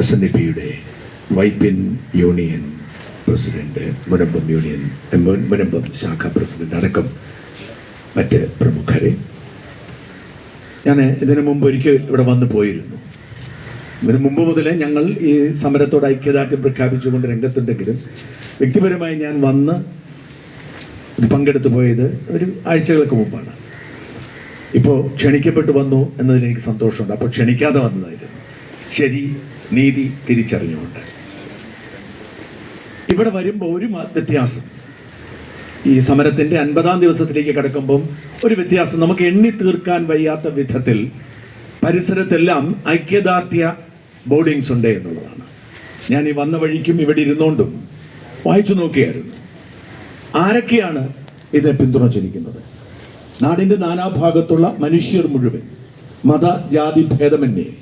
S N D പിയുടെ Vypin union president Munambam union Munambam ശാഖ president അടക്കം മറ്റ് പ്രമുഖരെ. ഞാൻ ഇതിനു മുമ്പ് ഒരിക്കൽ ഇവിടെ വന്നു പോയിരുന്നു. ഇതിനു മുമ്പ് മുതലേ ഞങ്ങൾ ഈ സമരത്തോട് ഐക്യദാർഢ്യം പ്രഖ്യാപിച്ചുകൊണ്ട് രംഗത്തുണ്ടെങ്കിലും വ്യക്തിപരമായി ഞാൻ വന്ന് പങ്കെടുത്തു പോയത് ഒരു ആഴ്ചകൾക്ക് മുമ്പാണ്. ഇപ്പോൾ ക്ഷണിക്കപ്പെട്ടു വന്നു എന്നതിൽ എനിക്ക് സന്തോഷമുണ്ട്. അപ്പോൾ ക്ഷണിക്കാതെ വന്നതായിരുന്നു. ശരി നീതി തിരിച്ചറിഞ്ഞുകൊണ്ട്. ഇവിടെ വരുമ്പോൾ ഒരു വ്യത്യാസം. ഈ സമരത്തിന്റെ അൻപതാം ദിവസത്തിലേക്ക് കടക്കുമ്പം ഒരു വ്യത്യാസം. നമുക്ക് എണ്ണി തീർക്കാൻ വയ്യാത്ത വിധത്തിൽ പരിസരത്തെല്ലാം ഐക്യദാർഢ്യ ബോർഡിങ്സ് ഉണ്ട് എന്നുള്ളതാണ്. ഞാൻ ഈ വന്ന വഴിക്കും ഇവിടെ ഇരുന്നുകൊണ്ടും വായിച്ചു നോക്കിയായിരുന്നു. ആരൊക്കെയാണ് ഇത് പിന്തുണച്ചിരിക്കുന്നത്? നാടിന്റെ നാനാഭാഗത്തുള്ള മനുഷ്യർ മുഴുവൻ. മത ജാതി ഭേദമന്യേ.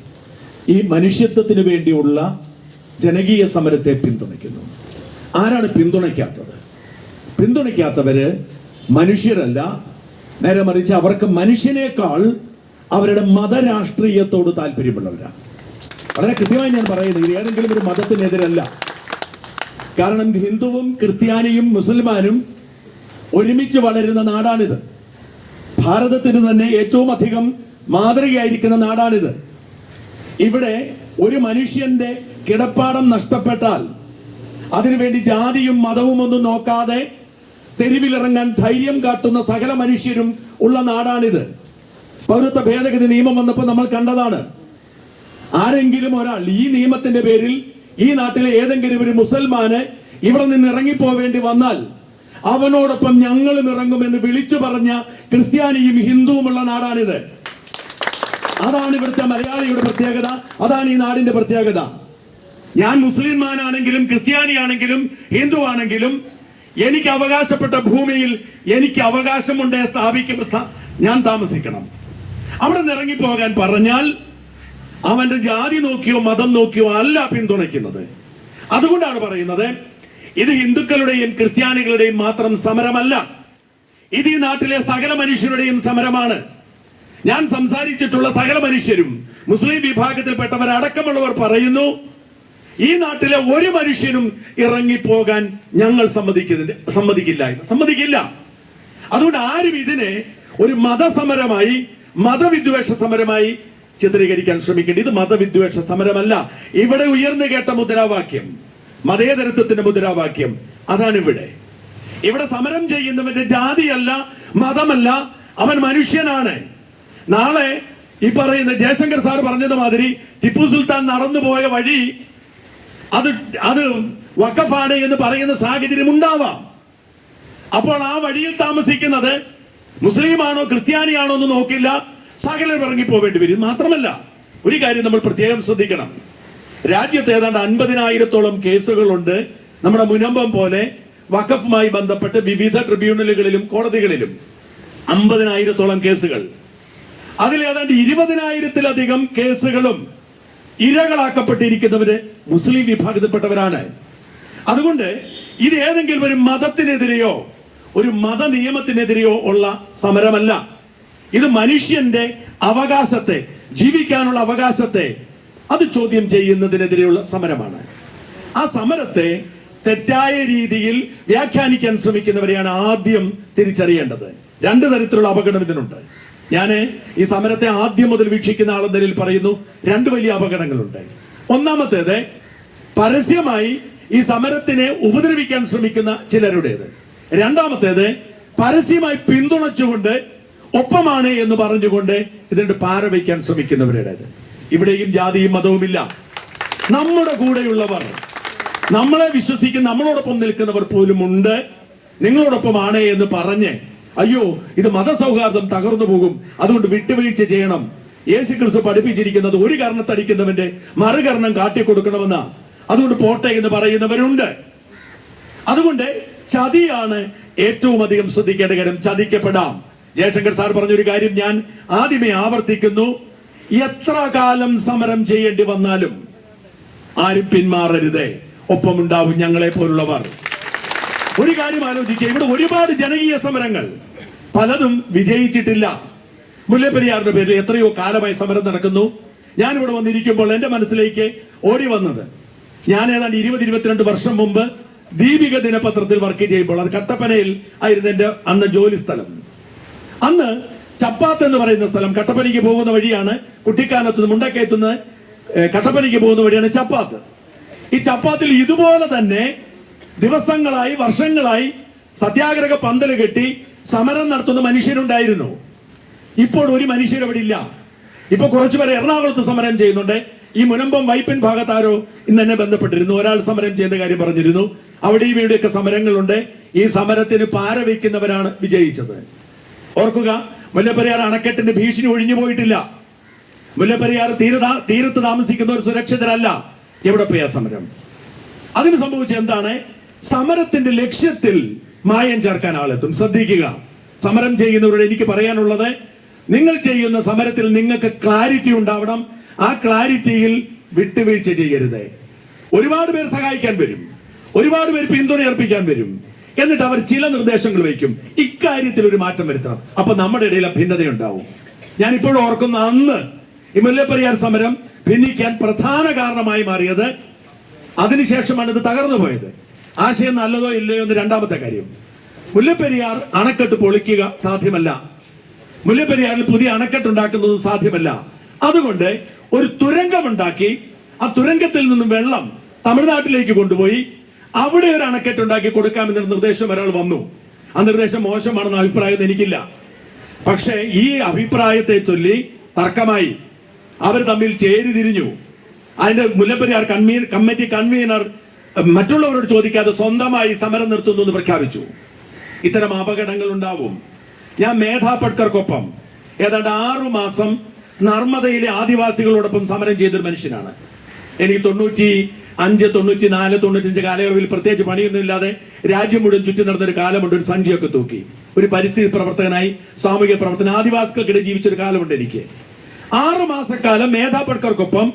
ഈ മനുഷ്യത്വത്തിന് വേണ്ടിയുള്ള ജനകീയ സമരത്തെ പിന്തുണയ്ക്കുന്നു. ആരാണ് പിന്തുണയ്ക്കാത്തത്? പിന്തുണയ്ക്കാത്തവര് മനുഷ്യരല്ല. നേരെ മറിച്ച് അവർക്ക് മനുഷ്യനേക്കാൾ അവരുടെ മതരാഷ്ട്രീയത്തോട് താല്പര്യമുള്ളവരാണ്. വളരെ കൃത്യമായി ഞാൻ പറയുന്നത് ഇത് ഏതെങ്കിലും ഒരു മതത്തിനെതിരല്ല. കാരണം ഹിന്ദുവും ക്രിസ്ത്യാനിയും മുസൽമാനും ഒരുമിച്ച് വളരുന്ന നാടാണിത്. ഭാരതത്തിന് തന്നെ ഏറ്റവും അധികം മാതൃകയായിരിക്കുന്ന നാടാണിത്. ഇവിടെ ഒരു മനുഷ്യന്റെ കിടപ്പാടം നഷ്ടപ്പെട്ടാൽ അതിനുവേണ്ടി ജാതിയും മതവും ഒന്നും നോക്കാതെ തെരുവിലിറങ്ങാൻ ധൈര്യം കാട്ടുന്ന സകല മനുഷ്യരും ഉള്ള നാടാണിത്. പൗരത്വ ഭേദഗതി നിയമം വന്നപ്പോൾ നമ്മൾ കണ്ടതാണ്. ആരെങ്കിലും ഒരാൾ ഈ നിയമത്തിന്റെ പേരിൽ ഈ നാട്ടിലെ ഏതെങ്കിലും ഒരു മുസൽമാന് ഇവിടെ നിന്ന് ഇറങ്ങിപ്പോവേണ്ടി വന്നാൽ അവനോടൊപ്പം ഞങ്ങളും ഇറങ്ങുമെന്ന് വിളിച്ചു പറഞ്ഞ ക്രിസ്ത്യാനിയും ഹിന്ദുവുമുള്ള നാടാണിത്. അതാണ് ഇവിടുത്തെ മലയാളിയുടെ പ്രത്യേകത. അതാണ് ഈ നാടിന്റെ പ്രത്യേകത. ഞാൻ മുസ്ലിംമാനാണെങ്കിലും ക്രിസ്ത്യാനിയാണെങ്കിലും ഹിന്ദു ആണെങ്കിലും എനിക്ക് അവകാശപ്പെട്ട ഭൂമിയിൽ എനിക്ക് അവകാശമുണ്ട് സ്ഥാപിക്കും ഞാൻ താമസിക്കണം. അവിടെ നിന്ന് ഇറങ്ങിപ്പോകാൻ പറഞ്ഞാൽ അവന്റെ ജാതി നോക്കിയോ മതം നോക്കിയോ അല്ല പിന്തുണയ്ക്കുന്നത്. അതുകൊണ്ടാണ് പറയുന്നത് ഇത് ഹിന്ദുക്കളുടെയും ക്രിസ്ത്യാനികളുടെയും മാത്രം സമരമല്ല. ഇത് ഈ നാട്ടിലെ സകല മനുഷ്യരുടെയും സമരമാണ്. ഞാൻ സംസാരിച്ചിട്ടുള്ള സകല മനുഷ്യരും മുസ്ലിം വിഭാഗത്തിൽപ്പെട്ടവരടക്കമുള്ളവർ പറയുന്നു ഈ നാട്ടിലെ ഒരു മനുഷ്യനും ഇറങ്ങിപ്പോകാൻ ഞങ്ങൾ സമ്മതിക്കുന്നില്ല സമ്മതിക്കില്ല സമ്മതിക്കില്ല. അതുകൊണ്ട് ആരും ഇതിനെ ഒരു മതസമരമായി മതവിദ്വേഷ സമരമായി ചിത്രീകരിക്കാൻ ശ്രമിക്കേണ്ട. ഇത് മതവിദ്വേഷ സമരമല്ല. ഇവിടെ ഉയർന്നു കേട്ട മുദ്രാവാക്യം മതേതരത്വത്തിന്റെ മുദ്രാവാക്യം അതാണ് ഇവിടെ. ഇവിടെ സമരം ചെയ്യുന്നവന്റെ ജാതിയല്ല മതമല്ല അവൻ മനുഷ്യനാണ്. നാളെ ഈ പറയുന്ന ജയശങ്കർ സാർ പറഞ്ഞത് മാതിരി ടിപ്പു സുൽത്താൻ നടന്നു പോയ വഴി അത് അത് വക്കഫാണ് എന്ന് പറയുന്ന സാഹചര്യം ഉണ്ടാവാം. അപ്പോൾ ആ വഴിയിൽ താമസിക്കുന്നത് മുസ്ലിമാണോ ക്രിസ്ത്യാനിയാണോ എന്ന് നോക്കില്ല. സകലർ ഇറങ്ങി പോവേണ്ടി വരും. മാത്രമല്ല ഒരു കാര്യം നമ്മൾ പ്രത്യേകം ശ്രദ്ധിക്കണം. രാജ്യത്ത് ഏതാണ്ട് അൻപതിനായിരത്തോളം കേസുകളുണ്ട്. നമ്മുടെ മുനമ്പം പോലെ വഖഫുമായി ബന്ധപ്പെട്ട് വിവിധ ട്രിബ്യൂണലുകളിലും കോടതികളിലും അമ്പതിനായിരത്തോളം കേസുകൾ. അതിൽ ഏതാണ്ട് ഇരുപതിനായിരത്തിലധികം കേസുകളും ഇരകളാക്കപ്പെട്ടിരിക്കുന്നവര് മുസ്ലിം വിഭാഗത്തിൽപ്പെട്ടവരാണ്. അതുകൊണ്ട് ഇത് ഏതെങ്കിലും ഒരു മതത്തിനെതിരെയോ ഒരു മത നിയമത്തിനെതിരെയോ ഉള്ള സമരമല്ല. ഇത് മനുഷ്യന്റെ അവകാശത്തെ ജീവിക്കാനുള്ള അവകാശത്തെ അത് ചോദ്യം ചെയ്യുന്നതിനെതിരെയുള്ള സമരമാണ്. ആ സമരത്തെ തെറ്റായ രീതിയിൽ വ്യാഖ്യാനിക്കാൻ ശ്രമിക്കുന്നവരെയാണ് ആദ്യം തിരിച്ചറിയേണ്ടത്. രണ്ട് തരത്തിലുള്ള അപകടം ഇതിനുണ്ട്. ഞാൻ ഈ സമരത്തെ ആദ്യം മുതൽ വീക്ഷിക്കുന്ന ആളെന്ന നിലയിൽ പറയുന്നു രണ്ട് വലിയ അപകടങ്ങളുണ്ട്. ഒന്നാമത്തേത് പരസ്യമായി ഈ സമരത്തിനെ ഉപദ്രവിക്കാൻ ശ്രമിക്കുന്ന ചിലരുടേത്. രണ്ടാമത്തേത് പരസ്യമായി പിന്തുണച്ചുകൊണ്ട് ഒപ്പമാണ് എന്ന് പറഞ്ഞുകൊണ്ട് ഇതിന്റെ പാര വയ്ക്കാൻ ശ്രമിക്കുന്നവരുടേത്. ഇവിടെയും ജാതിയും മതവുമില്ല. നമ്മുടെ കൂടെയുള്ളവർ നമ്മളെ വിശ്വസിക്കുന്ന നമ്മളോടൊപ്പം നിൽക്കുന്നവർ പോലും ഉണ്ട് നിങ്ങളോടൊപ്പമാണ് എന്ന് പറഞ്ഞ് അയ്യോ ഇത് മതസൗഹാർദ്ദം തകർന്നു പോകും. അതുകൊണ്ട് വിട്ടുവീഴ്ച ചെയ്യണം. യേശു ക്രിസ്തു പഠിപ്പിച്ചിരിക്കുന്നത് ഒരു കർണത്തടിക്കുന്നവന്റെ മറുകർണം കാട്ടിക്കൊടുക്കണമെന്ന. അതുകൊണ്ട് പോട്ടെ എന്ന് പറയുന്നവരുണ്ട്. അതുകൊണ്ട് ചതിയാണ് ഏറ്റവും അധികം ശ്രദ്ധിക്കേണ്ട കാര്യം. ചതിക്കപ്പെടാം. ജയശങ്കർ സാർ പറഞ്ഞൊരു കാര്യം ഞാൻ ആദ്യമേ ആവർത്തിക്കുന്നു. എത്ര കാലം സമരം ചെയ്യേണ്ടി വന്നാലും ആരും പിന്മാറരുതേ. ഒപ്പമുണ്ടാവും ഞങ്ങളെ പോലുള്ളവർ ഒരു കാര്യം ആലോചിക്കുക. ഇവിടെ ഒരുപാട് ജനകീയ സമരങ്ങൾ. പലതും വിജയിച്ചിട്ടില്ല. മുല്ലപ്പെരിയാറിന്റെ പേരിൽ എത്രയോ കാലമായി സമരം നടക്കുന്നു. ഞാനിവിടെ വന്നിരിക്കുമ്പോൾ എന്റെ മനസ്സിലേക്ക് ഓടി വന്നത്. ഞാൻ ഏതാണ്ട് ഇരുപത് ഇരുപത്തിരണ്ട് വർഷം മുമ്പ് ദീപിക ദിനപത്രത്തിൽ വർക്ക് ചെയ്യുമ്പോൾ അത് കട്ടപ്പനയിൽ ആയിരുന്നു എന്റെ അന്ന് ജോലി സ്ഥലം. അന്ന് ചപ്പാത്ത് എന്ന് പറയുന്ന സ്ഥലം കട്ടപ്പനയ്ക്ക് പോകുന്ന വഴിയാണ് കുട്ടിക്കാലത്ത് മുണ്ടക്കയത്തുന്ന കട്ടപ്പനയ്ക്ക് പോകുന്ന വഴിയാണ് ചപ്പാത്ത്. ഈ ചപ്പാത്തിൽ ഇതുപോലെ തന്നെ ദിവസങ്ങളായി വർഷങ്ങളായി സത്യാഗ്രഹ പന്തൽ കെട്ടി സമരം നടത്തുന്ന മനുഷ്യരുണ്ടായിരുന്നു. ഇപ്പോൾ ഒരു മനുഷ്യർ അവിടെ ഇല്ല. ഇപ്പൊ കുറച്ചുപേരെ എറണാകുളത്ത് സമരം ചെയ്യുന്നുണ്ട്. ഈ മുനമ്പം വൈപ്പിൻ ഭാഗത്താരോ ഇന്ന് എന്നെ ബന്ധപ്പെട്ടിരുന്നു. ഒരാൾ സമരം ചെയ്യുന്ന കാര്യം പറഞ്ഞിരുന്നു. അവിടെയും ഇവിടെയൊക്കെ സമരങ്ങളുണ്ട്. ഈ സമരത്തിന് പാര വയ്ക്കുന്നവരാണ് വിജയിച്ചത്. ഓർക്കുക മുല്ലപ്പെരിയാർ അണക്കെട്ടിന്റെ ഭീഷണി ഒഴിഞ്ഞു പോയിട്ടില്ല. മുല്ലപ്പെരിയാർ തീരത തീരത്ത് താമസിക്കുന്നവർ സുരക്ഷിതരല്ല. എവിടെ പോയ സമരം? അതിന് സംഭവിച്ച എന്താണ്? സമരത്തിന്റെ ലക്ഷ്യത്തിൽ മായം ചേർക്കാൻ ആളെത്തും. ശ്രദ്ധിക്കുക. സമരം ചെയ്യുന്നവരോട് എനിക്ക് പറയാനുള്ളത് നിങ്ങൾ ചെയ്യുന്ന സമരത്തിൽ നിങ്ങൾക്ക് ക്ലാരിറ്റി ഉണ്ടാവണം. ആ ക്ലാരിറ്റിയിൽ വിട്ടുവീഴ്ച ചെയ്യരുത്. ഒരുപാട് പേർ സഹായിക്കാൻ വരും. ഒരുപാട് പേർ പിന്തുണയർപ്പിക്കാൻ വരും. എന്നിട്ട് അവർ ചില നിർദ്ദേശങ്ങൾ വയ്ക്കും. ഇക്കാര്യത്തിൽ ഒരു മാറ്റം വരുത്തണം. അപ്പൊ നമ്മുടെ ഇടയിൽ ഭിന്നതയുണ്ടാവും ഞാൻ ഇപ്പോഴും ഓർക്കുന്ന അന്ന് ഈ മുല്ലപ്പെരിയാർ സമരം ഭിന്നിക്കാൻ പ്രധാന കാരണമായി മാറിയത് അതിനുശേഷമാണ് ഇത് തകർന്നു പോയത്. ആശയം നല്ലതോ ഇല്ലയോ എന്ന് രണ്ടാമത്തെ കാര്യം. മുല്ലപ്പെരിയാർ അണക്കെട്ട് പൊളിക്കുക സാധ്യമല്ല. മുല്ലപ്പെരിയാറിൽ പുതിയ അണക്കെട്ട് ഉണ്ടാക്കുന്നത് സാധ്യമല്ല. അതുകൊണ്ട് ഒരു തുരങ്കമുണ്ടാക്കി ആ തുരങ്കത്തിൽ നിന്നും വെള്ളം തമിഴ്നാട്ടിലേക്ക് കൊണ്ടുപോയി അവിടെ ഒരു അണക്കെട്ട് ഉണ്ടാക്കി കൊടുക്കാമെന്നൊരു നിർദ്ദേശം ഒരാൾ വന്നു. ആ നിർദ്ദേശം മോശമാണെന്ന അഭിപ്രായം എനിക്കില്ല. പക്ഷേ ഈ അഭിപ്രായത്തെ ചൊല്ലി തർക്കമായി. അവർ തമ്മിൽ ചേരി തിരിഞ്ഞു അതിന്റെ മുല്ലപ്പെരിയാർ കൺവീൻ കമ്മിറ്റി കൺവീനർ മറ്റുള്ളവരോട് ചോദിക്കാതെ സ്വന്തമായി സമരം നിർത്തുന്നു എന്ന് പ്രഖ്യാപിച്ചു. ഇത്തരം അപകടങ്ങൾ ഉണ്ടാവും. ഞാൻ മേധാ പട്കർക്കൊപ്പം ഏതാണ്ട് ആറു മാസം നർമ്മദയിലെ ആദിവാസികളോടൊപ്പം സമരം ചെയ്തൊരു മനുഷ്യനാണ്. എനിക്ക് തൊണ്ണൂറ്റി അഞ്ച് തൊണ്ണൂറ്റി നാല് തൊണ്ണൂറ്റഞ്ച് കാലയളവിൽ പ്രത്യേകിച്ച് പണിയൊന്നുമില്ലാതെ രാജ്യം മുഴുവൻ ചുറ്റി നടന്നൊരു കാലമുണ്ട് ഒരു സഞ്ചിയൊക്കെ തൂക്കി. ഒരു പരിസ്ഥിതി പ്രവർത്തകനായി സാമൂഹിക പ്രവർത്തന ആദിവാസികൾക്കിടെ ജീവിച്ചൊരു കാലമുണ്ട് എനിക്ക്. ആറു മാസക്കാലം മേധാ പട്കർക്കൊപ്പം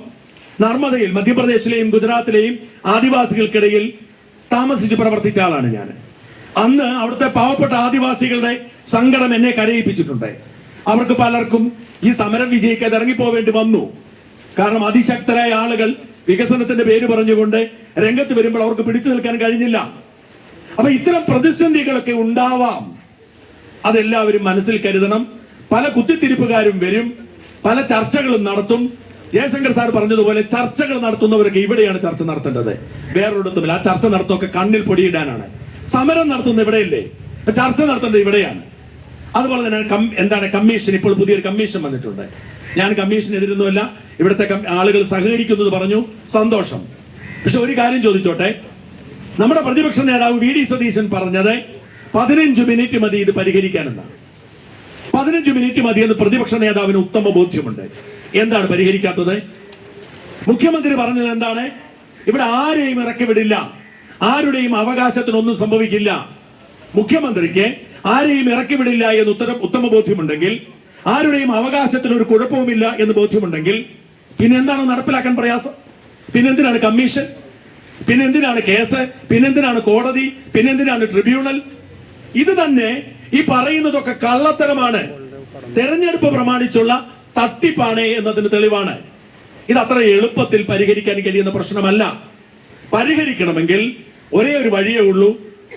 നർമ്മദയിൽ മധ്യപ്രദേശിലെയും ഗുജറാത്തിലെയും ആദിവാസികൾക്കിടയിൽ താമസിച്ച് പ്രവർത്തിച്ച ആളാണ് ഞാൻ. അന്ന് അവിടുത്തെ പാവപ്പെട്ട ആദിവാസികളുടെ സങ്കടം എന്നെ കരയിപ്പിച്ചിട്ടുണ്ട്. അവർക്ക് പലർക്കും ഈ സമരം വിജയിക്കാതെ ഇറങ്ങിപ്പോവേണ്ടി വന്നു. കാരണം അതിശക്തരായ ആളുകൾ വികസനത്തിന്റെ പേര് പറഞ്ഞുകൊണ്ട് രംഗത്ത് വരുമ്പോൾ അവർക്ക് പിടിച്ചു നിൽക്കാൻ കഴിഞ്ഞില്ല. അപ്പൊ ഇത്തരം പ്രതിസന്ധികളൊക്കെ ഉണ്ടാവാം. അതെല്ലാവരും മനസ്സിൽ കരുതണം. പല കുത്തിത്തിരിപ്പുകാരും വരും. പല ചർച്ചകളും നടത്തും. ജയശങ്കർ സാർ പറഞ്ഞതുപോലെ ചർച്ചകൾ നടത്തുന്നവരൊക്കെ ഇവിടെയാണ് ചർച്ച നടത്തേണ്ടത്. വേറൊരിടത്തുമില്ല ആ ചർച്ച നടത്തുമൊക്കെ കണ്ണിൽ പൊടിയിടാനാണ്. സമരം നടത്തുന്നത് ഇവിടെയല്ലേ? ചർച്ച നടത്തേണ്ടത് ഇവിടെയാണ്. അതുപോലെ തന്നെ എന്താണ് കമ്മീഷൻ? ഇപ്പോൾ പുതിയൊരു കമ്മീഷൻ വന്നിട്ടുണ്ട്. ഞാൻ കമ്മീഷൻ എതിരൊന്നുമല്ല. ഇവിടുത്തെ ആളുകൾ ആളുകൾ സഹകരിക്കുന്നത് പറഞ്ഞു. സന്തോഷം. പക്ഷെ ഒരു കാര്യം ചോദിച്ചോട്ടെ. നമ്മുടെ പ്രതിപക്ഷ നേതാവ് വി ഡി സതീശൻ പറഞ്ഞത് പതിനഞ്ച് മിനിറ്റ് മതി ഇത് പരിഹരിക്കാനെന്നാണ്. പതിനഞ്ച് മിനിറ്റ് മതി എന്ന് പ്രതിപക്ഷ നേതാവിന് ഉത്തമ ബോധ്യമുണ്ട്. എന്താണ് പരിഹരിക്കാത്തത്? മുഖ്യമന്ത്രി പറഞ്ഞത് എന്താണ്? ഇവിടെ ആരെയും ഇറക്കി വിടില്ല ആരുടെയും അവകാശത്തിനൊന്നും സംഭവിക്കില്ല. മുഖ്യമന്ത്രിക്ക് ആരെയും ഇറക്കി വിടില്ല എന്ന് ഉത്തര ഉത്തമ ബോധ്യമുണ്ടെങ്കിൽ ആരുടെയും അവകാശത്തിന് ഒരു കുഴപ്പവുമില്ല എന്ന് ബോധ്യമുണ്ടെങ്കിൽ പിന്നെ എന്താണ് നടപ്പിലാക്കാൻ പ്രയാസം? പിന്നെന്തിനാണ് കമ്മീഷൻ? പിന്നെന്തിനാണ് കേസ്? പിന്നെന്തിനാണ് കോടതി? പിന്നെന്തിനാണ് ട്രിബ്യൂണൽ? ഇത് തന്നെ ഈ പറയുന്നതൊക്കെ കള്ളത്തരമാണ്. തെരഞ്ഞെടുപ്പ് പ്രമാണിച്ചുള്ള തട്ടിപ്പാണ് എന്നതിന് തെളിവാണ്. ഇത് അത്ര എളുപ്പത്തിൽ പരിഹരിക്കാൻ കഴിയുന്ന പ്രശ്നമല്ല. പരിഹരിക്കണമെങ്കിൽ ഒരേ ഒരു വഴിയേ ഉള്ളൂ.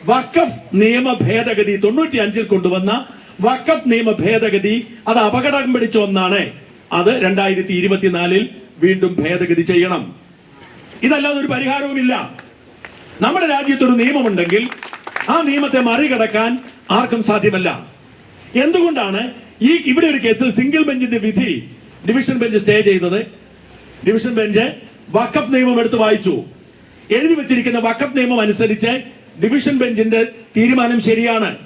വക്കഫ് നിയമ ഭേദഗതി തൊണ്ണൂറ്റി അഞ്ചിൽ കൊണ്ടുവന്ന വക്കഫ് നിയമ ഭേദഗതി അത് അപകടം പിടിച്ച ഒന്നാണ്. അത് രണ്ടായിരത്തി ഇരുപത്തിനാലിൽ വീണ്ടും ഭേദഗതി ചെയ്യണം. ഇതല്ലാതെ ഒരു പരിഹാരവുമില്ല. നമ്മുടെ രാജ്യത്തൊരു നിയമമുണ്ടെങ്കിൽ ആ നിയമത്തെ മറികടക്കാൻ ആർക്കും സാധ്യമല്ല. എന്തുകൊണ്ടാണ് ഈ ഇവിടെ ഒരു കേസിൽ സിംഗിൾ ബെഞ്ചിന്റെ വിധി ഡിവിഷൻ ബെഞ്ച് സ്റ്റേ ചെയ്തത്. ഡിവിഷൻ ബെഞ്ച് വഖഫ് നിയമം എടുത്ത് വായിച്ചു. എഴുതി വെച്ചിരിക്കുന്ന വഖഫ് നിയമം അനുസരിച്ച് ഡിവിഷൻ ബെഞ്ചിന്റെ തീരുമാനം ശരിയാണ്.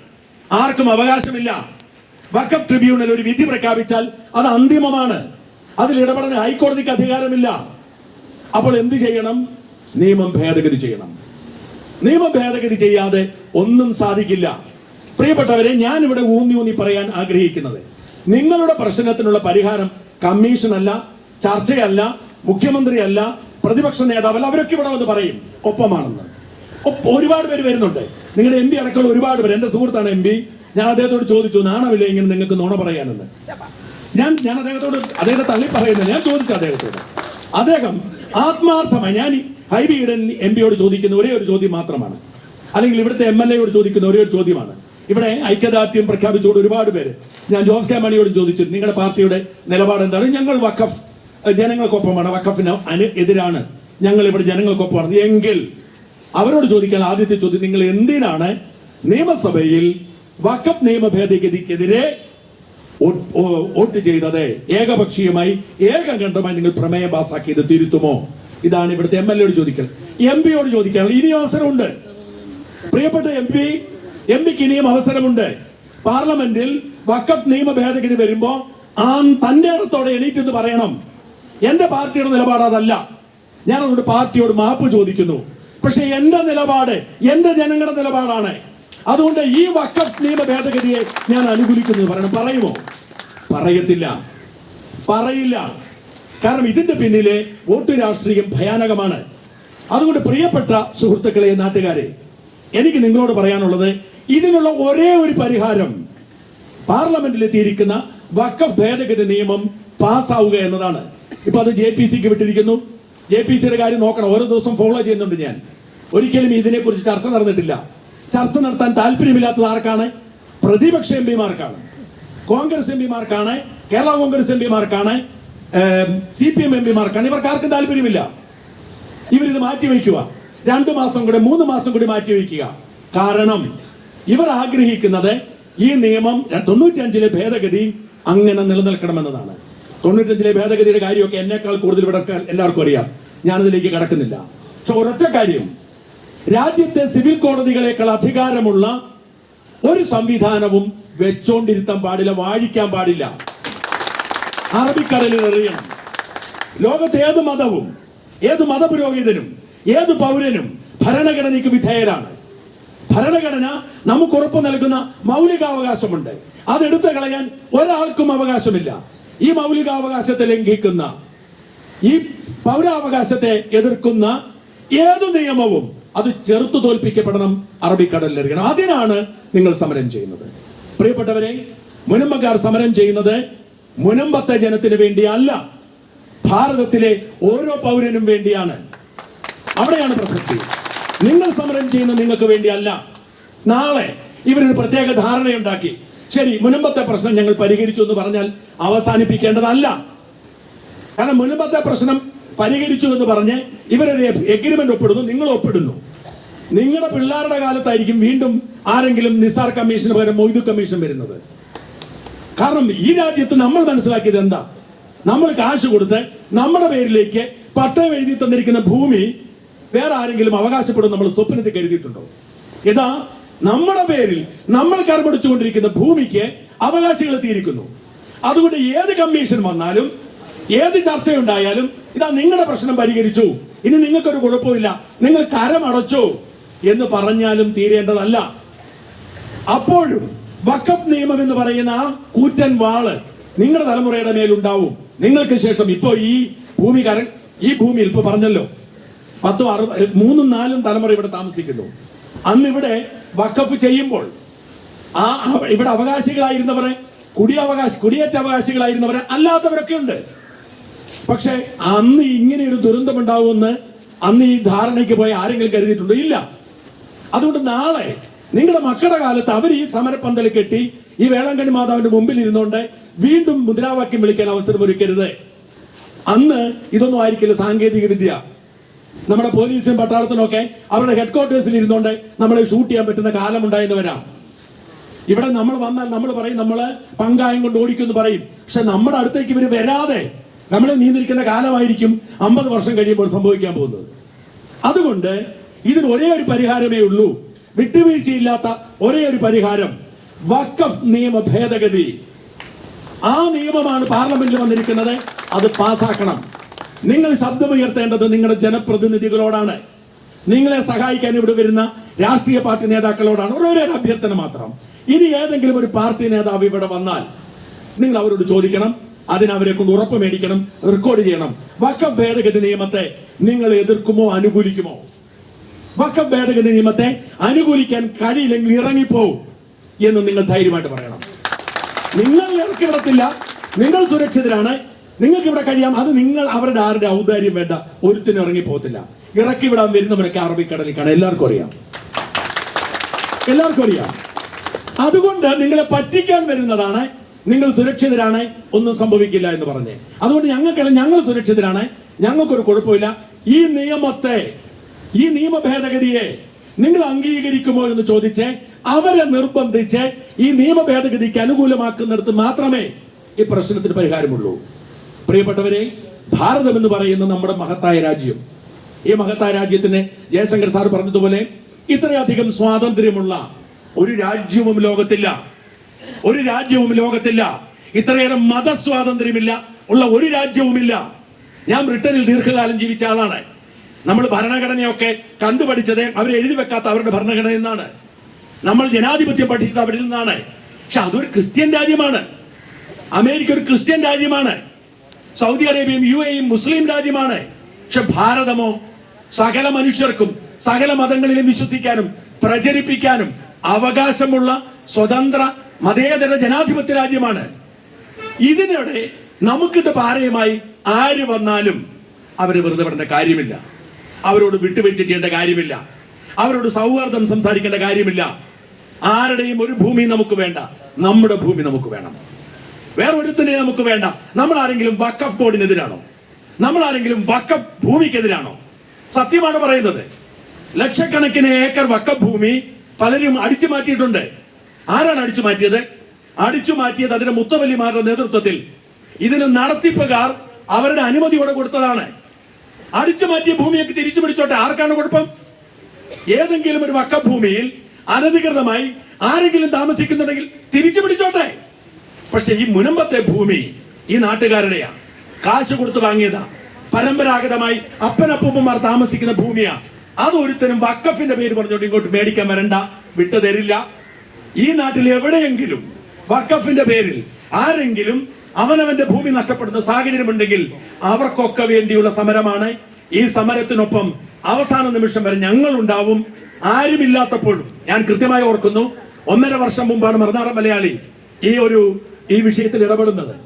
ആർക്കും അവകാശമില്ല. വഖഫ് ട്രിബ്യൂണൽ ഒരു വിധി പ്രഖ്യാപിച്ചാൽ അത് അന്തിമമാണ്. അതിൽ ഇടപെടാൻ ഹൈക്കോടതിക്ക് അധികാരമില്ല. അപ്പോൾ എന്ത് ചെയ്യണം? നിയമം ഭേദഗതി ചെയ്യണം. നിയമ ഭേദഗതി ചെയ്യാതെ ഒന്നും സാധിക്കില്ല. പ്രിയപ്പെട്ടവരെ ഞാൻ ഇവിടെ ഊന്നി ഊന്നി പറയാൻ ആഗ്രഹിക്കുന്നത്. നിങ്ങളുടെ പ്രശ്നത്തിനുള്ള പരിഹാരം കമ്മീഷനല്ല ചർച്ചയല്ല മുഖ്യമന്ത്രിയല്ല പ്രതിപക്ഷ നേതാവല്ല അവരൊക്കെ ഇവിടെ വന്ന് പറയും ഒപ്പമാണെന്ന്. ഒരുപാട് പേര് വരുന്നുണ്ട്. നിങ്ങളുടെ എം പി അടക്കമുള്ള ഒരുപാട് പേര്. എന്റെ സുഹൃത്താണ് എം പി ഞാൻ അദ്ദേഹത്തോട് ചോദിച്ചു നാണമില്ല ഇങ്ങനെ നിങ്ങൾക്ക് നുണ പറയാനെന്ന്? ഞാൻ ഞാൻ അദ്ദേഹത്തോട് അദ്ദേഹത്തെ തള്ളി പറയുന്നത് ഞാൻ ചോദിച്ചു അദ്ദേഹത്തോട്. അദ്ദേഹം ആത്മാർത്ഥമായി ഞാൻ ഹൈബിയുടെ എം പിയോട് ചോദിക്കുന്ന ഒരേ ഒരു ചോദ്യം മാത്രമാണ്. അല്ലെങ്കിൽ ഇവിടുത്തെ എം എൽ എയോട് ചോദിക്കുന്ന ഒരേ ഒരു ചോദ്യമാണ്. ഇവിടെ ഐക്യദാർഢ്യം പ്രഖ്യാപിച്ചുകൊണ്ട് ഒരുപാട് പേര്. ഞാൻ ജോസ് കെ. മണിയോട് ചോദിച്ചു നിങ്ങളുടെ പാർട്ടിയുടെ നിലപാട് എന്താണ് ഞങ്ങൾ വഖഫ് ജനങ്ങൾക്കൊപ്പമാണ്. വഖഫിന് അനു എതിരാണ്. ഞങ്ങൾ ഇവിടെ ജനങ്ങൾക്കൊപ്പമാണ്. എങ്കിൽ അവരോട് ചോദിക്കാൻ ആദ്യത്തെ ചോദ്യം നിങ്ങൾ എന്തിനാണ് നിയമസഭയിൽ വഖഫ് നിയമ ഭേദഗതിക്കെതിരെ വോട്ട് ചെയ്തത്? ഏകപക്ഷീയമായി ഏകകണ്ഠമായി നിങ്ങൾ പ്രമേയം പാസാക്കിയത് തിരുത്തുമോ? ഇതാണ് ഇവിടുത്തെ എം എൽ എയോട് ചോദിക്കൽ. എം പിയോട് ചോദിക്കാനുള്ള ഇനിയും അവസരമുണ്ട്. പ്രിയപ്പെട്ട എം പി എം പിക്ക് ഇനിയും അവസരമുണ്ട്. പാർലമെന്റിൽ വക്കഫ് നിയമ ഭേദഗതി വരുമ്പോ ആ തന്റെ ഇടത്തോടെ എണീറ്റെന്ന് പറയണം. എന്റെ പാർട്ടിയുടെ നിലപാട് അതല്ല. ഞാൻ അതുകൊണ്ട് പാർട്ടിയോട് മാപ്പ് ചോദിക്കുന്നു. പക്ഷെ എന്റെ നിലപാട് എന്റെ ജനങ്ങളുടെ നിലപാടാണ്. അതുകൊണ്ട് ഈ വക്കഫ് നിയമ ഭേദഗതിയെ ഞാൻ അനുകൂലിക്കുന്നു പറയണം. പറയുമോ? പറയത്തില്ല. പറയില്ല. കാരണം ഇതിന്റെ പിന്നിലെ വോട്ട് രാഷ്ട്രീയം ഭയാനകമാണ്. അതുകൊണ്ട് പ്രിയപ്പെട്ട സുഹൃത്തുക്കളെ നാട്ടുകാരെ എനിക്ക് നിങ്ങളോട് പറയാനുള്ളത് ഇതിനുള്ള ഒരേ ഒരു പരിഹാരം പാർലമെന്റിൽ എത്തിയിരിക്കുന്ന വക്ക ഭേദഗതി നിയമം പാസ്സാവുക എന്നതാണ്. ഇപ്പൊ അത് ജെ പി സിക്ക് വിട്ടിരിക്കുന്നു. ജെ പി സിയുടെ കാര്യം നോക്കണം. ഓരോ ദിവസം ഫോളോ ചെയ്യുന്നുണ്ട് ഞാൻ. ഒരിക്കലും ഇതിനെക്കുറിച്ച് ചർച്ച നടന്നിട്ടില്ല. ചർച്ച നടത്താൻ താല്പര്യമില്ലാത്തത് ആർക്കാണ്? പ്രതിപക്ഷ എം പിമാർക്കാണ്. കോൺഗ്രസ് എം പിമാർക്കാണ്. കേരള കോൺഗ്രസ് എം പിമാർക്കാണ്. സി പി എം എം പിമാർക്കാണ്. ഇവർക്ക് ആർക്കും താല്പര്യമില്ല. ഇവരിത് മാറ്റിവെക്കുക. രണ്ടു മാസം കൂടെ മൂന്ന് മാസം കൂടി മാറ്റിവെക്കുക. കാരണം ഇവർ ആഗ്രഹിക്കുന്നത് ഈ നിയമം തൊണ്ണൂറ്റിയഞ്ചിലെ ഭേദഗതി അങ്ങനെ നിലനിൽക്കണമെന്നതാണ്. തൊണ്ണൂറ്റഞ്ചിലെ ഭേദഗതിയുടെ കാര്യമൊക്കെ എന്നേക്കാൾ കൂടുതൽ ഇവിടെ എല്ലാവർക്കും അറിയാം. ഞാനതിലേക്ക് കടക്കുന്നില്ല. പക്ഷെ ഒരൊറ്റ കാര്യം. രാജ്യത്തെ സിവിൽ കോടതികളെക്കാൾ അധികാരമുള്ള ഒരു സംവിധാനവും വെച്ചോണ്ടിരുത്താൻ പാടില്ല വാഴിക്കാൻ പാടില്ല. അറബിക്കടലിൽ എറിയണം. ലോകത്തെ ഏത് മതവും ഏത് മതപുരോഹിതനും ഏത് പൗരനും ഭരണഘടനയ്ക്ക് വിധേയരാണ്. ഭരണഘടന നമുക്ക് ഉറപ്പ് നൽകുന്ന മൗലികാവകാശമുണ്ട്. അതെടുത്തു കളയാൻ ഒരാൾക്കും അവകാശമില്ല. ഈ മൗലികാവകാശത്തെ ലംഘിക്കുന്ന ഈ പൗരാവകാശത്തെ എതിർക്കുന്ന ഏതു നിയമവും അത് ചെറുത്തു തോൽപ്പിക്കപ്പെടണം അറബിക്കടലിൽ എറിയണം അതിനാണ് നിങ്ങൾ സമരം ചെയ്യുന്നത്. പ്രിയപ്പെട്ടവരെ മുനമ്പക്കാർ സമരം ചെയ്യുന്നത് മുനമ്പത്തെ ജനത്തിന് വേണ്ടിയല്ല ഭാരതത്തിലെ ഓരോ പൗരനും വേണ്ടിയാണ്. അവിടെയാണ് പ്രസക്തി. നിങ്ങൾ സമരം ചെയ്യുന്ന നിങ്ങൾക്ക് വേണ്ടിയല്ല. നാളെ ഇവരൊരു പ്രത്യേക ധാരണയുണ്ടാക്കി. ശരി മുനമ്പത്തെ പ്രശ്നം ഞങ്ങൾ പരിഹരിച്ചു എന്ന് പറഞ്ഞാൽ അവസാനിപ്പിക്കേണ്ടതല്ല. കാരണം മുൻപത്തെ പ്രശ്നം പരിഹരിച്ചു എന്ന് പറഞ്ഞ് ഇവരൊരു എഗ്രിമെന്റ് ഒപ്പിടുന്നു നിങ്ങൾ ഒപ്പിടുന്നു. നിങ്ങളുടെ പിള്ളേരുടെ കാലത്തായിരിക്കും വീണ്ടും ആരെങ്കിലും നിസാർ കമ്മീഷന് പകരം മൊയ്തു കമ്മീഷൻ വരുന്നത്. കാരണം ഈ രാജ്യത്ത് നമ്മൾ മനസ്സിലാക്കിയത് എന്താ? നമ്മൾ കാശ് കൊടുത്ത് നമ്മുടെ പേരിലേക്ക് പട്ടയം എഴുതി തന്നിരിക്കുന്ന ഭൂമി വേറെ ആരെങ്കിലും അവകാശപ്പെടും നമ്മൾ സ്വപ്നത്തിൽ കരുതിയിട്ടുണ്ടോ? ഇതാ നമ്മുടെ പേരിൽ നമ്മൾ കർമ്മടിച്ചുകൊണ്ടിരിക്കുന്ന ഭൂമിക്ക് അവകാശികൾ എത്തിയിരിക്കുന്നു. അതുകൊണ്ട് ഏത് കമ്മീഷൻ വന്നാലും ഏത് ചർച്ചയുണ്ടായാലും ഇതാ നിങ്ങളുടെ പ്രശ്നം പരിഹരിച്ചു. ഇനി നിങ്ങൾക്കൊരു കുഴപ്പമില്ല നിങ്ങൾ കരമടച്ചു എന്ന് പറഞ്ഞാലും തീരേണ്ടതല്ല. അപ്പോഴും വക്കഫ് നിയമം എന്ന് പറയുന്ന ആ കൂറ്റൻ വാൾ നിങ്ങളുടെ തലമുറയുടെ മേലുണ്ടാവും. നിങ്ങൾക്ക് ശേഷം ഇപ്പോ ഈ ഭൂമി കര ഈ ഭൂമിയിൽ ഇപ്പൊ പറഞ്ഞല്ലോ. പത്തും അറു മൂന്നും നാലും തലമുറ ഇവിടെ താമസിക്കുന്നു. അന്ന് ഇവിടെ വഖഫ് ചെയ്യുമ്പോൾ ആ ഇവിടെ അവകാശികളായിരുന്നവരെ കുടിയവകാശ കുടിയേറ്റ അവകാശികളായിരുന്നവരെ അല്ലാത്തവരൊക്കെ ഉണ്ട്. പക്ഷെ അന്ന് ഇങ്ങനെ ഒരു ദുരന്തം ഉണ്ടാവുമെന്ന് അന്ന് ഈ ധാരണയ്ക്ക് പോയി ആരെങ്കിലും കരുതിയിട്ടുണ്ടോ? ഇല്ല. അതുകൊണ്ട് നാളെ നിങ്ങളുടെ മക്കളുടെ കാലത്ത് അവർ ഈ സമരപ്പന്തൽ കെട്ടി ഈ വേളാങ്കണ്ണി മാതാവിന്റെ മുമ്പിൽ ഇരുന്നുകൊണ്ട് വീണ്ടും മുദ്രാവാക്യം വിളിക്കാൻ അവസരം ഒരുക്കരുത്. അന്ന് ഇതൊന്നും ആയിരിക്കില്ല സാങ്കേതിക വിദ്യ നമ്മുടെ പോലീസും പട്ടാളത്തിനും ഒക്കെ അവരുടെ ഹെഡ് ക്വാർട്ടേഴ്സിൽ ഇരുന്നുകൊണ്ട് നമ്മളെ ഷൂട്ട് ചെയ്യാൻ പറ്റുന്ന കാലം ഉണ്ടായെന്ന് വരാം. ഇവിടെ നമ്മൾ വന്നാൽ നമ്മൾ പറയും നമ്മൾ പങ്കായം കൊണ്ട് ഓടിക്കുമെന്ന് പറയും. പക്ഷെ നമ്മുടെ അടുത്തേക്ക് ഇവർ വരാതെ നമ്മൾ നീന്തിരിക്കുന്ന കാലമായിരിക്കും അമ്പത് വർഷം കഴിയുമ്പോൾ സംഭവിക്കാൻ പോകുന്നത്. അതുകൊണ്ട് ഇതിന് ഒരേ ഒരു പരിഹാരമേ ഉള്ളൂ. വിട്ടുവീഴ്ചയില്ലാത്ത ഒരേ ഒരു പരിഹാരം. വക്കഫ് നിയമ ഭേദഗതി. ആ നിയമമാണ് പാർലമെന്റിൽ വന്നിരിക്കുന്നത്. അത് പാസ്സാക്കണം നിങ്ങൾ ശബ്ദമുയർത്തേണ്ടത് നിങ്ങളുടെ ജനപ്രതിനിധികളോടാണ്. നിങ്ങളെ സഹായിക്കാൻ ഇവിടെ വരുന്ന രാഷ്ട്രീയ പാർട്ടി നേതാക്കളോടാണ്. ഓരോരോ അഭ്യർത്ഥന മാത്രം. ഇനി ഏതെങ്കിലും ഒരു പാർട്ടി നേതാവ് ഇവിടെ വന്നാൽ നിങ്ങൾ അവരോട് ചോദിക്കണം. അതിനവരെ കൊണ്ട് ഉറപ്പ് മേടിക്കണം. റെക്കോർഡ് ചെയ്യണം. വക്കം ഭേദഗതി നിയമത്തെ നിങ്ങൾ എതിർക്കുമോ അനുകൂലിക്കുമോ? വക്കം ഭേദഗതി നിയമത്തെ അനുകൂലിക്കാൻ കഴിയില്ലെങ്കിൽ ഇറങ്ങിപ്പോവും എന്ന് നിങ്ങൾ ധൈര്യമായിട്ട് പറയണം. നിങ്ങൾ ഇറക്കി വിടത്തില്ല. നിങ്ങൾ സുരക്ഷിതരാണ്. നിങ്ങൾക്ക് ഇവിടെ കഴിയാം. അത് നിങ്ങൾ അവരുടെ ആരുടെ ഔദാര്യം വേണ്ട. ഒരുത്തിനും ഇറങ്ങി പോകത്തില്ല. ഇറക്കി വിടാൻ വരുന്നവരൊക്കെ അറബിക്കടലിൽ കാണാം എല്ലാവർക്കും അറിയാം. എല്ലാവർക്കും അറിയാം. അതുകൊണ്ട് നിങ്ങളെ പറ്റിക്കാൻ വരുന്നതാണ്. നിങ്ങൾ സുരക്ഷിതരാണ്. ഒന്നും സംഭവിക്കില്ല എന്ന് പറഞ്ഞ്. അതുകൊണ്ട് ഞങ്ങൾക്ക് ഞങ്ങൾ സുരക്ഷിതരാണ്. ഞങ്ങൾക്കൊരു കുഴപ്പമില്ല. ഈ നിയമത്തെ ഈ നിയമ ഭേദഗതിയെ നിങ്ങൾ അംഗീകരിക്കുമോ എന്ന് ചോദിച്ച് അവരെ നിർബന്ധിച്ച് ഈ നിയമ ഭേദഗതിക്ക് അനുകൂലമാക്കുന്നിടത്ത് മാത്രമേ ഈ പ്രശ്നത്തിന് പരിഹാരമുള്ളൂ. പ്രിയപ്പെട്ടവരെ ഭാരതം എന്ന് പറയുന്ന നമ്മുടെ മഹത്തായ രാജ്യം. ഈ മഹത്തായ രാജ്യത്തിന് ജയശങ്കർ സാർ പറഞ്ഞതുപോലെ ഇത്രയധികം സ്വാതന്ത്ര്യമുള്ള ഒരു രാജ്യവും ലോകത്തില്ല. ഒരു രാജ്യവും ലോകത്തില്ല. ഇത്രയേറെ മതസ്വാതന്ത്ര്യമില്ല. ഉള്ള ഒരു രാജ്യവുമില്ല. ഞാൻ ബ്രിട്ടനിൽ ദീർഘകാലം ജീവിച്ച ആളാണ്. നമ്മൾ ഭരണഘടനയൊക്കെ കണ്ടുപഠിച്ചത് അവർ എഴുതി വെക്കാത്ത അവരുടെ ഭരണഘടന എന്നാണ്. നമ്മൾ ജനാധിപത്യം പഠിച്ചത് അവരിൽ നിന്നാണ്. പക്ഷെ അതൊരു ക്രിസ്ത്യൻ രാജ്യമാണ്. അമേരിക്ക ഒരു ക്രിസ്ത്യൻ രാജ്യമാണ്. സൗദി അറേബ്യയും യു എയും മുസ്ലിം രാജ്യമാണ്. പക്ഷെ ഭാരതമോ സകല മനുഷ്യർക്കും സകല മതങ്ങളിലും വിശ്വസിക്കാനും പ്രചരിപ്പിക്കാനും അവകാശമുള്ള സ്വതന്ത്ര മതേതര ജനാധിപത്യ രാജ്യമാണ്. ഇതിനിടെ നമുക്കിട്ട് പാരയുമായി ആര് വന്നാലും അവർ വെറുതെ വിടേണ്ട കാര്യമില്ല. അവരോട് വിട്ടുവീഴ്ച ചെയ്യേണ്ട കാര്യമില്ല. അവരോട് സൗഹാർദ്ദം സംസാരിക്കേണ്ട കാര്യമില്ല. ആരുടെയും ഒരു ഭൂമി നമുക്ക് വേണ്ട. നമ്മുടെ ഭൂമി നമുക്ക് വേണം. വേറെ ഒരുത്തിനെ നമുക്ക് വേണ്ട. നമ്മൾ ആരെങ്കിലും വക്കഫ് ബോർഡിനെതിരാണോ? നമ്മൾ ആരെങ്കിലും വക്കഫ് ഭൂമിക്കെതിരാണോ? സത്യമാണ് പറയുന്നത്. ലക്ഷക്കണക്കിന് ഏക്കർ വക്കഫ് ഭൂമി പലരും അടിച്ചു മാറ്റിയിട്ടുണ്ട്. ആരാണ് അടിച്ചു മാറ്റിയത്? അടിച്ചു മാറ്റിയത് അതിന്റെ മുത്തവല്ലിമാരുടെ നേതൃത്വത്തിൽ. ഇതിന് നടത്തിപ്പുകാർ അവരുടെ അനുമതിയോടെ കൊടുത്തതാണ്. അടിച്ചു മാറ്റിയ ഭൂമിയൊക്കെ തിരിച്ചു പിടിച്ചോട്ടെ. ആർക്കാണ് കുഴപ്പം? ഏതെങ്കിലും ഒരു വക്കഭൂമിയിൽ അനധികൃതമായി ആരെങ്കിലും താമസിക്കുന്നുണ്ടെങ്കിൽ തിരിച്ചു പിടിച്ചോട്ടെ. പക്ഷെ ഈ മുനമ്പത്തെ ഭൂമി ഈ നാട്ടുകാരുടെയാ കാശ് കൊടുത്ത് വാങ്ങിയതാ. പരമ്പരാഗതമായി അപ്പനപ്പൂപ്പന്മാർ താമസിക്കുന്ന ഭൂമിയാ. അത് ഒരുത്തനും വക്കഫിന്റെ പേര് പറഞ്ഞോണ്ട് ഇങ്ങോട്ട് മേടിക്കാൻ വരണ്ട. വിട്ടുതരില്ല ഈ നാട്ടിൽ എവിടെയെങ്കിലും വക്കഫിന്റെ പേരിൽ ആരെങ്കിലും അവനവന്റെ ഭൂമി നഷ്ടപ്പെടുന്ന സാഹചര്യം ഉണ്ടെങ്കിൽ അവർക്കൊക്കെ വേണ്ടിയുള്ള സമരമാണ്. ഈ സമരത്തിനൊപ്പം അവസാന നിമിഷം വരെ ഞങ്ങൾ ഉണ്ടാവും ആരുമില്ലാത്തപ്പോഴും ഞാൻ കൃത്യമായി ഓർക്കുന്നു. ഒന്നര വർഷം മുമ്പാണ് മറുനാടൻ മലയാളി ഈ ഒരു ഈ വിഷയത്തിൽ ഇടപെടുന്നത്.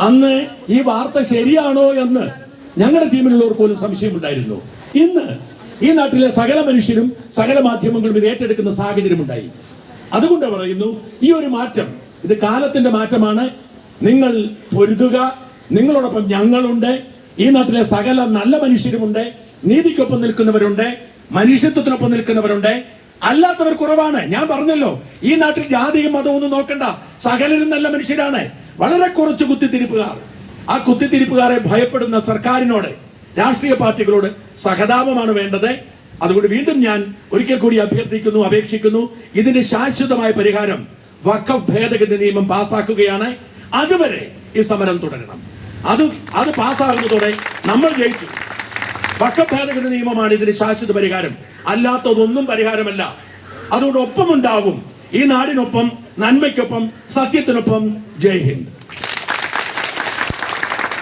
അന്ന് ഈ വാർത്ത ശരിയാണോ എന്ന് ഞങ്ങളുടെ ടീമിലുള്ളവർ പോലും സംശയമുണ്ടായിരുന്നു. ഇന്ന് ഈ നാട്ടിലെ സകല മനുഷ്യരും സകല മാധ്യമങ്ങളും ഇത് ഏറ്റെടുക്കുന്ന സാഹചര്യമുണ്ടായി അതുകൊണ്ട് പറയുന്നു ഈ ഒരു മാറ്റം ഇത് കാലത്തിന്റെ മാറ്റമാണ്. നിങ്ങൾ പൊരുതുക നിങ്ങളോടൊപ്പം ഞങ്ങളുണ്ട്. ഈ നാട്ടിലെ സകല നല്ല മനുഷ്യരുമുണ്ട്. നീതിക്കൊപ്പം നിൽക്കുന്നവരുണ്ട്. മനുഷ്യത്വത്തിനൊപ്പം നിൽക്കുന്നവരുണ്ട്. അല്ലാത്തവർ കുറവാണ്. ഞാൻ പറഞ്ഞല്ലോ ഈ നാട്ടിൽ ജാതിയും മതവും ഒന്നും നോക്കണ്ട. സകലരും നല്ല മനുഷ്യരാണ്. വളരെ കുറച്ച് കുത്തിത്തിരിപ്പുകാർ. ആ കുത്തിത്തിരിപ്പുകാരെ ഭയപ്പെടുന്ന സർക്കാരിനോട് രാഷ്ട്രീയ പാർട്ടികളോട് സഹതാപമാണ് വേണ്ടത്. അതുകൊണ്ട് വീണ്ടും ഞാൻ ഒരിക്കൽ കൂടി അഭ്യർത്ഥിക്കുന്നു അപേക്ഷിക്കുന്നു. ഇതിന്റെ ശാശ്വതമായ പരിഹാരം വഖഫ് ഭേദഗതി നിയമം പാസ്സാക്കുകയാണ് അതുവരെ ഈ സമരം തുടരണം. അത് അത് പാസ്സാകുന്നതോടെ നമ്മൾ ജയിച്ചു. വഖഫ് ഭേദഗതി നിയമമാണ് ഇതിന് ശാശ്വത പരിഹാരം. അല്ലാത്തതൊന്നും പരിഹാരമല്ല. അതുകൊണ്ട് ഉണ്ടാകും ഈ നാടിനൊപ്പം നന്മയ്ക്കൊപ്പം സത്യത്തിനൊപ്പം ജയ് ഹിന്ദ്.